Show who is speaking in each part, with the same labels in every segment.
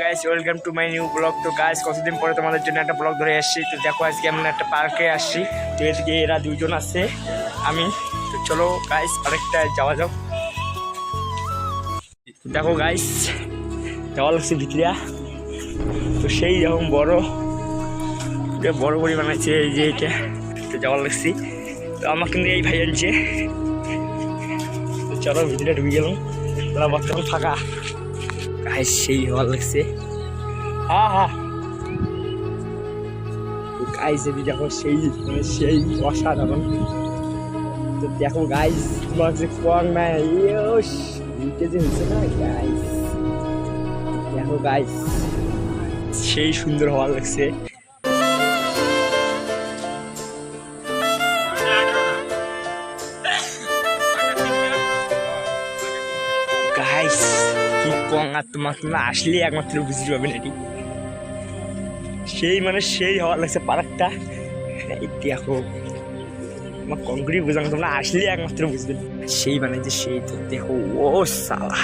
Speaker 1: Guys welcome to my new blog তো guys কতদিন পরে তোমাদের জন্য একটা ব্লগ ধরে আসছি? তো দেখো, আজকে আমরা একটা পার্কে আসছি। তো এদিকে এরা দুজন আছে, আমি। তো চলো গাইস আরেকটা যাওয়া যাও দেখো গাইস যাওয়া লাগছে ভিতরিয়া তো সেই যখন বড় বড় করে বানাইছে এই যে এটা। তো যাওয়া লাগছি। তো আমার কিন্তু এই ভাই আনছে তো চলো ভিতরে ঢুকে গেলাম। বর্তমান ফাঁকা। গাইস সেই হওয়া লাগছে। হা হা। গাইস যদি দেখো সেই মানে সেই অসাধারণ। তো দেখো গাইস তোমার যে কং না ইয়োস যে হচ্ছে না গাইস দেখো গাইস সেই সুন্দর হওয়া লাগছে। কি তোমার তোমরা আসলে একমাত্র বুঝতে পারবেন এটি সেই মানে সেই হওয়া লাগছে পার্কটা। দেখো, তোমার কংক্রিট বুঝলাম তোমরা আসলে একমাত্র বুঝবেন সেই মানে যে সেই তো, দেখো, ও সালা।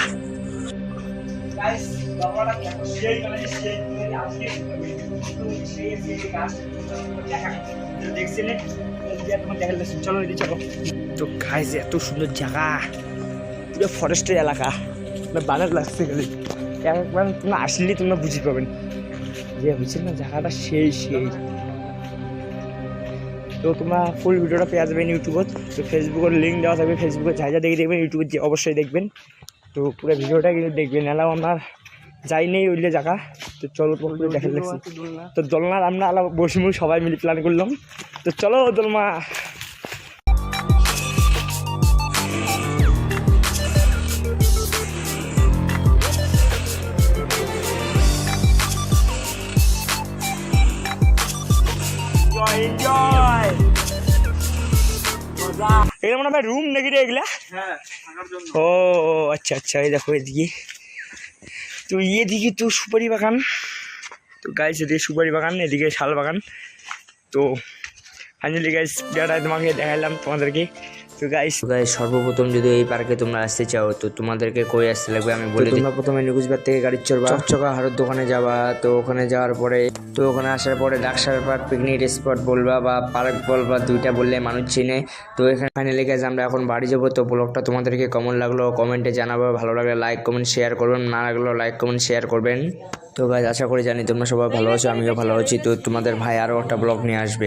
Speaker 1: তো গাইস এত সুন্দর জায়গা, পুরো ফরেস্টের এলাকা। মানে বানার লাগছে গেলে একবার তোমরা আসলে তোমরা বুঝতে পাবেন। যে বুঝছেন না, জায়গাটা সেই সেই। তো তোমরা ফুল ভিডিওটা পেয়ে যাবেন ইউটিউবত। তো ফেসবুকের লিঙ্ক দেওয়া থাকবে। ফেসবুকে যা যা দেখে দেখবেন, ইউটিউবে যে অবশ্যই দেখবেন। তো পুরো ভিডিওটা কিন্তু দেখবেন। এলাও আমরা যাই নেই ওইলে জায়গা। তো চলো তোমাকে দেখা লাগছে। তো দোলনার আমরা আলাদা বসে সবাই মিলে প্ল্যান করলাম। তো চলো দোলমা এনজয় এগুলো মনে হয় রুম নাকি রে এগুলা? ও আচ্ছা আচ্ছা এই দেখো এদিকে। তো এদিকে তো সুপারি বাগান। তো গাইস এদিকে সুপারি বাগান এদিকে শাল বাগান। তো ফাইনালি গাইস ভিডিওটা তোমাকে দেখালাম তোমাদেরকে। তো গাইস
Speaker 2: গাইস সর্বপ্রথম যদি এই পার্কে তোমরা আসতে চাও তো তোমাদেরকে কই আসতে লাগবে? আমি বলে তোমরা প্রথমে নিকুজবার থেকে গাড়ি চড়বা। চকচকা হাড়ের দোকানে যাবা তো ওখানে যাওয়ার পরে তো ওখানে আসার পরে ডাকসার পার্ক পিকনিক স্পট বলবা বা পার্ক বলবা দুইটা বললে মানুষ চিনে। তো এখানে ফাইনালি গাইজ আমরা এখন বাড়ি যাব। তো ব্লগটা তোমাদেরকে কেমন লাগল কমেন্টে জানাব। ভালো লাগলে লাইক কমেন্ট শেয়ার করবেন। না লাগলেও লাইক কমেন্ট শেয়ার করবেন। তো গাইজ আশা করি জানি তোমরা সবাই ভালো আছো আমিও ভালো আছি। তো তোমাদের ভাই আরও একটা ব্লগ নিয়ে আসবে।